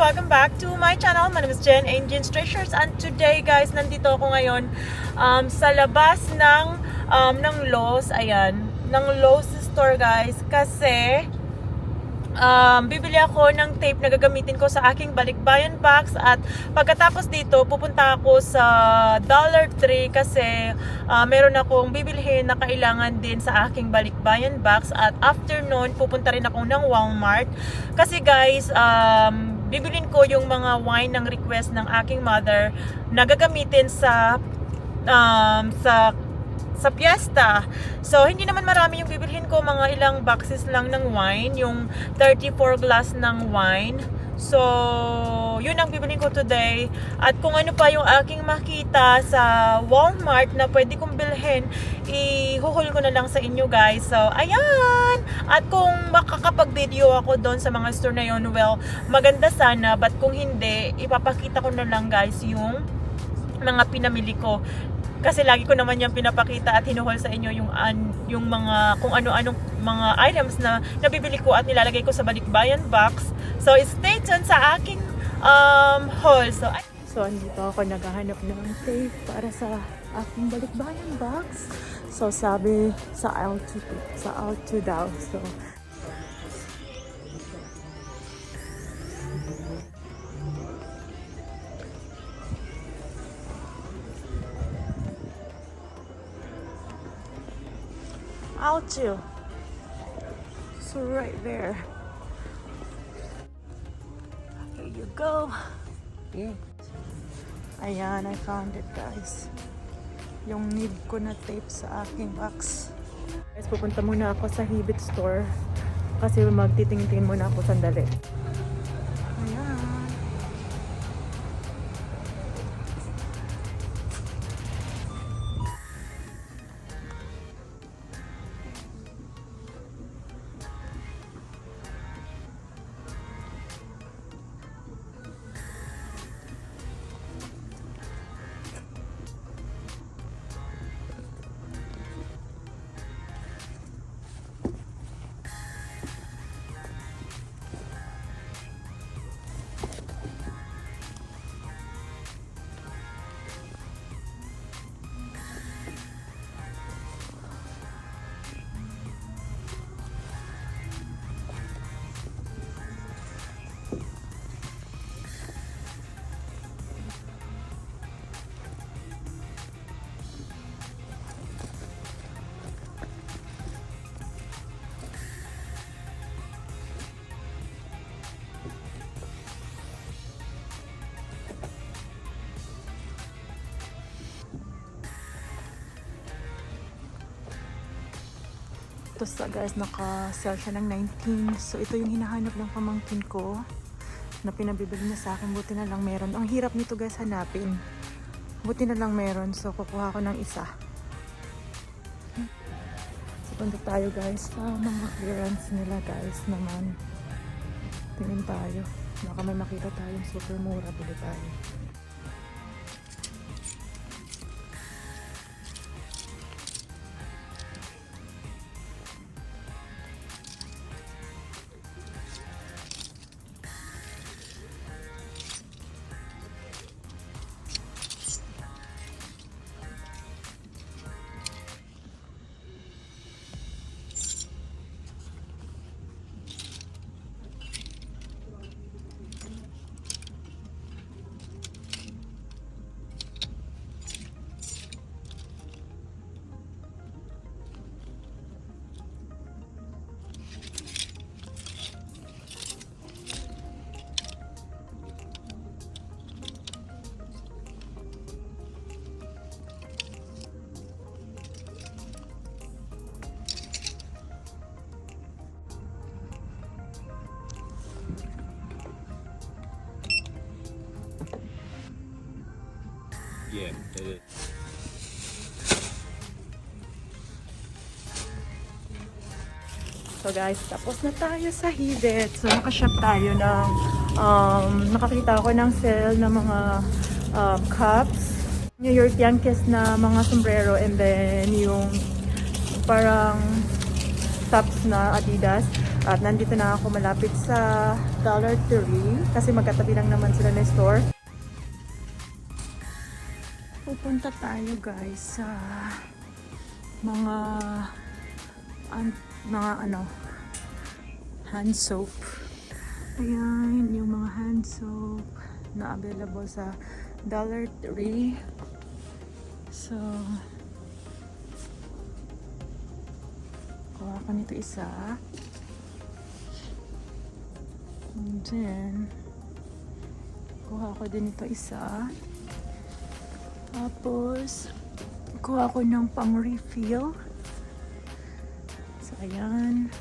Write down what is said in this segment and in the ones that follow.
Welcome and Jen Engines Treasures and today guys, nandito ako ngayon um, sa labas ng um, ng Lowe's, ayan, ng Lowe's store guys kasi um, bibili ako ng tape na gagamitin ko sa aking balikbayan box at pagkatapos dito pupunta ako sa Dollar Tree kasi uh, meron akong bibilhin na kailangan din sa aking balikbayan box at after nun pupunta rin ako ng Walmart. Kasi guys um, bibilin ko yung mga wine ng request ng aking mother na gagamitin sa um, sa sa piyesta. So, hindi naman marami yung bibilhin ko. Mga ilang boxes lang ng wine. Yung 34 glass ng wine. So, yun ang bibilhin ko today. At kung ano pa yung aking makita sa Walmart na pwede kong bilhin, ihuhul ko na lang sa inyo guys. So, ayan! At kung makakapag-video ako doon sa mga store na yun, well, maganda sana. But kung hindi, ipapakita ko na lang guys yung mga pinamili ko kasi lagi ko naman yung pinapakita at hinuhol sa inyo yung an, yung mga kung ano-anong mga items na nabibili ko at nilalagay ko sa balikbayan box. So stay tuned sa aking um, haul. So ay- So andito ako naghahanap ng tape para sa aking balikbayan box. So sabi sa aisle 2 sa aisle 2 daw. So 2. So right there. Here you go. Yeah. Ayan, I found it guys. Yung need ko na tape sa aking box. Guys, pupunta muna ako sa Hibit store. Kasi magtitingin muna ako sandali. Ito sa guys, naka-sell siya ng 19. So ito yung hinahanap ng pamangkin ko na pinabibili niya sa akin. Buti na lang meron. Ang hirap nito guys hanapin. Buti na lang meron. So kukuha ko ng isa. So punta tayo guys sa mga clearance nila guys naman. Tingin tayo. Baka may makita tayong super mura. Bili tayo. Guys, tapos na tayo sa Hidet. So nakashop tayo ng, um, nakakita ako ng sale ng mga um, cups. New York Yankees na mga sombrero and then yung parang tops na Adidas. At nandito na ako malapit sa Dollar Tree kasi magkatabi lang naman sila na store. Pupunta tayo guys sa mga an, mga ano hand soap. Ayan, yung mga hand soap na available sa Dollar Tree. So, kuha ko nito isa. And then, kuha ko din ito isa. Tapos, kuha ko ng pang refill. Ayan.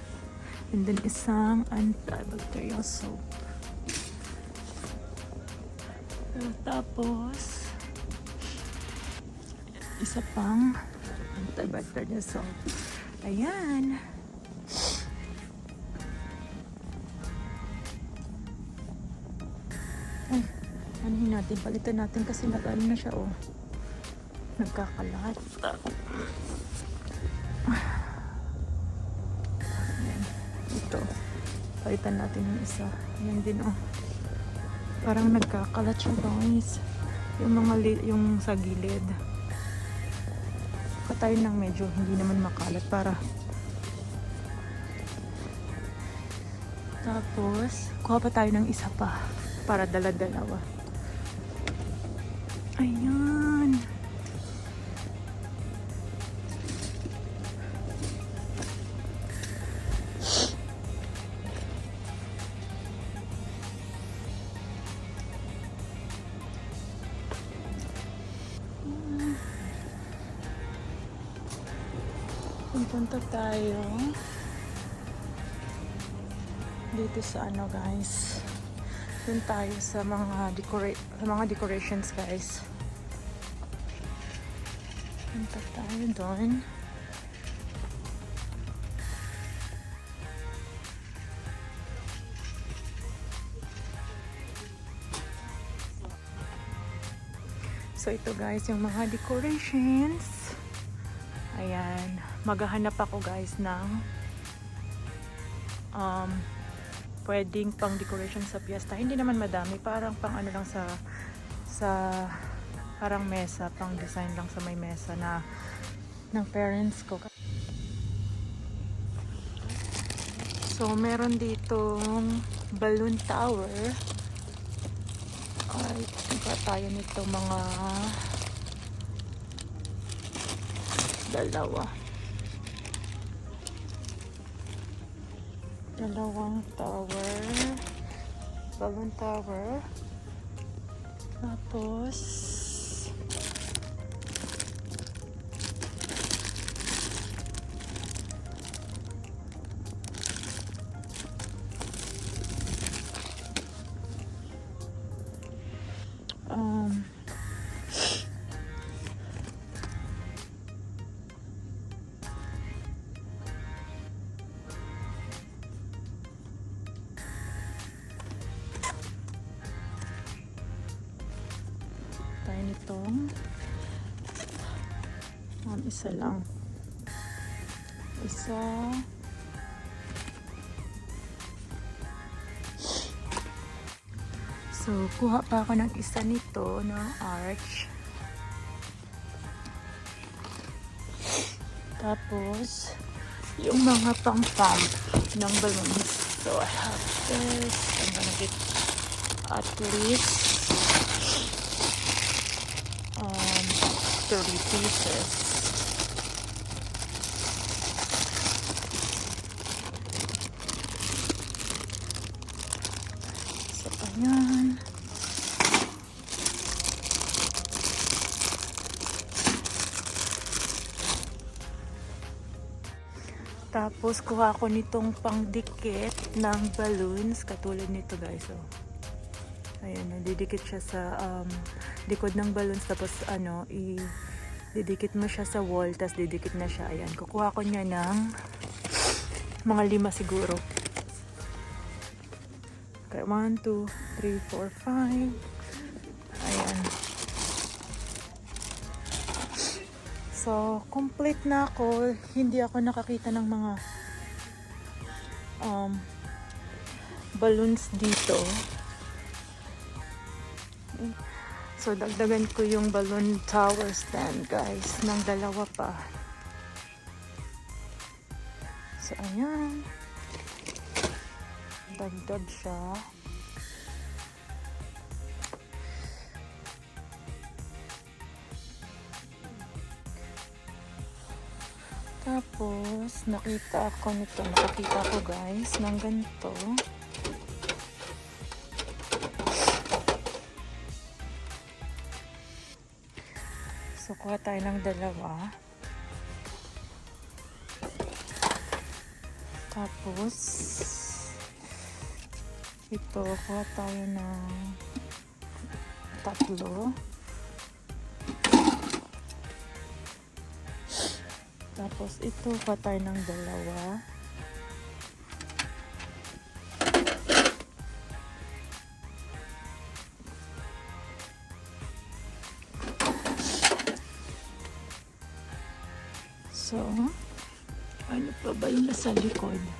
And then, isang antibacterial soap. So, tapos, isa pang antibacterial soap. Ayan. Ay, yun natin? Palitan natin kasi nag-ano na siya, oh. Nagkakalat. Ayan. Palitan natin yung isa. Ayan din, oh. Parang nagkakalat siya, guys. Yung mga, yung sa gilid. Patay ng medyo hindi naman makalat para Tapos, kuha pa tayo ng isa pa para dala-dalawa. Ayan. Dito sa ano guys. Dun tayo sa mga decora sa mga decorations guys. Punta tayo doon. So ito guys yung mga decorations. Ayan. Maghahanap ako guys ng um, pwedeng pang decoration sa piyesta. Hindi naman madami, parang pang ano lang sa sa parang mesa, pang design lang sa may mesa na ng parents ko. So, meron ditong balloon tower. Ay, ba tayo nito mga dalawa. Dalawang tower. Balloon tower. Tapos um, isa lang. Isa. So kuha pa ako ng isa nito ng arch. Tapos yung mga pang pump ng balloons so I have this. I'm gonna get at least um, 30 pieces. So, ayan. Tapos, kuha ko nitong pangdikit ng balloons. Katulad nito, guys. Oh. Ayan, nadidikit siya sa um, likod ng balloons. Tapos, ano, i didikit mo siya sa wall. Tapos, didikit na siya. Ayan, kukuha ko niya ng Mga lima siguro. Okay, one, two, three, four, five. Ayan. So, complete na ako. Hindi ako nakakita ng mga um, balloons dito. So, dagdagan ko yung balloon tower stand, guys, ng dalawa pa. So, ayan. Dagdag siya. Tapos, nakita ako nito. Nakakita ko guys ng ganito. So, kuha tayo ng dalawa. Tapos, ito, kuha tayo ng tatlo. Tapos, ito, kuha tayo ng dalawa. So, ano pa ba yung nasa likod?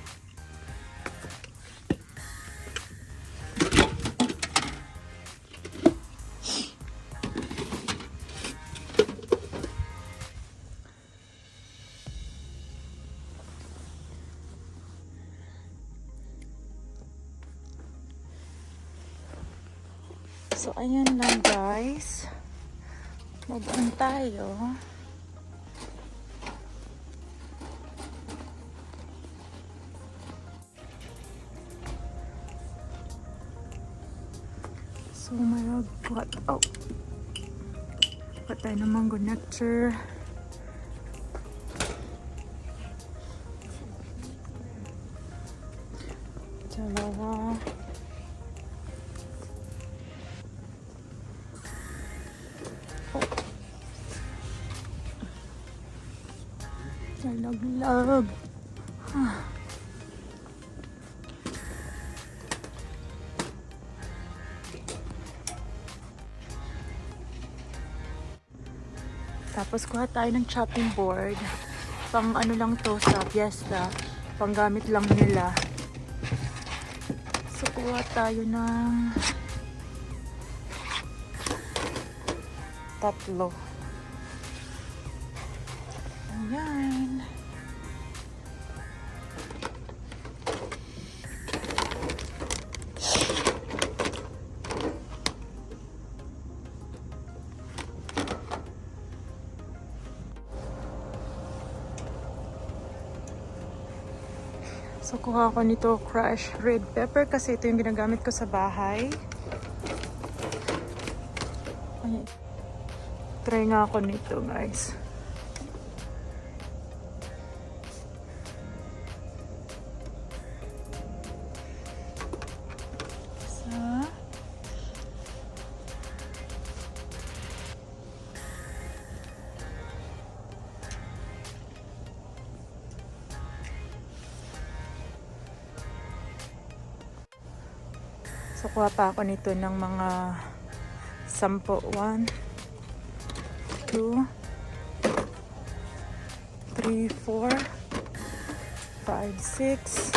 So, ayan lang guys. Mag-on tayo. So, mayroon what? Oh. What tayo ng mango nectar. Dalawa. Oh. Nalaglag. Ah. Tapos kuha tayo ng chopping board. Pang ano lang to sa fiesta. Pang gamit lang nila. So kuha tayo ng tatlo. Ayan. Kuha ko nito crushed red pepper kasi ito yung ginagamit ko sa bahay. Ay, try nga ako nito, guys. So, kuha pa ako nito ng mga sampo. One, two, three, four, five, six,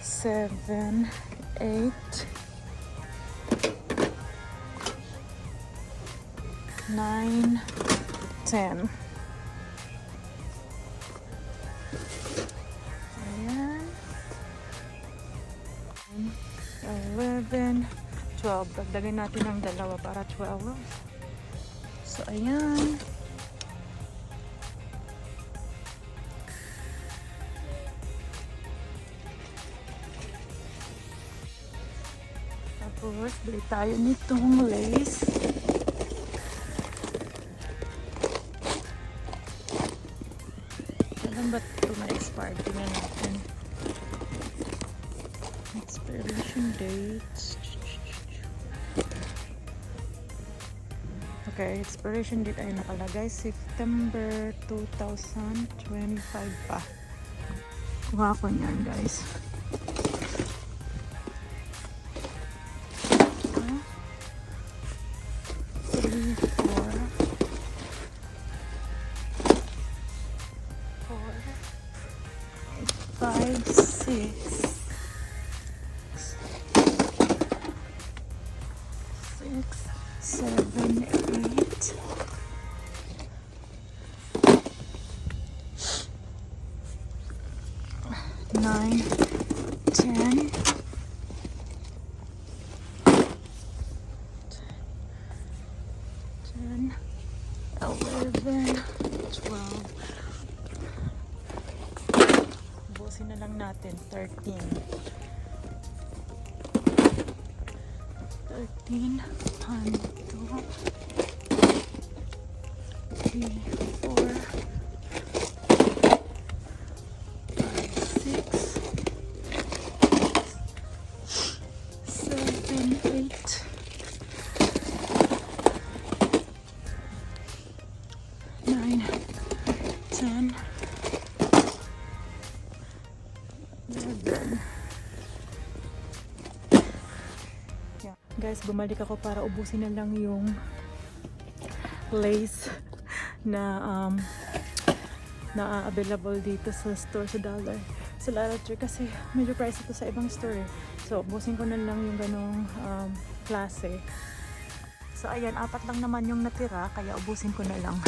seven, eight, nine, ten. 12. Dagdagan natin ng dalawa para 12. So, ayan. Tapos, bili tayo nitong lace. Kailan ba ito na-expire? Tingnan natin. Expiration dates. Okay, expiration date ay nakalagay September 2025 pa. Kuha ko niyan, guys. 10, 11, 12. Busin na lang natin. 13. 13. 1, 2, 3, eleven. Yeah. Guys, bumalik ako para ubusin na lang yung lace na um, na available dito sa store sa Dollar sa Lara Tree kasi medyo price ito sa ibang store eh. so ubusin ko na lang yung ganong um, klase so ayan apat lang naman yung natira kaya ubusin ko na lang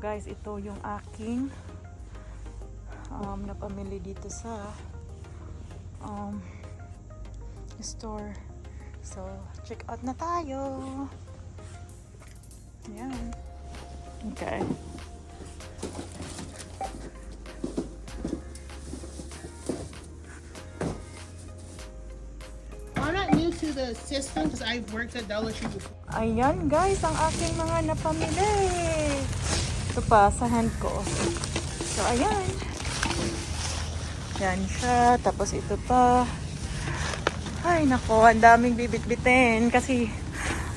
guys ito yung aking um, napamili dito sa um, store. So, check out na tayo. Yan. Okay. I'm not new to the system because I've worked at Dollar Tree before. Ayan guys, ang aking mga napamili. Ito pa, sa hand ko. So, ayan. Yan siya. Tapos ito pa. Ay, nako, ang daming bibit-bitin. Kasi,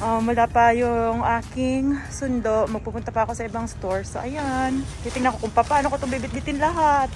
um, wala pa yung aking sundo. Magpupunta pa ako sa ibang store. So, ayan. Titingnan ko kung pa- paano ko itong bibit-bitin lahat.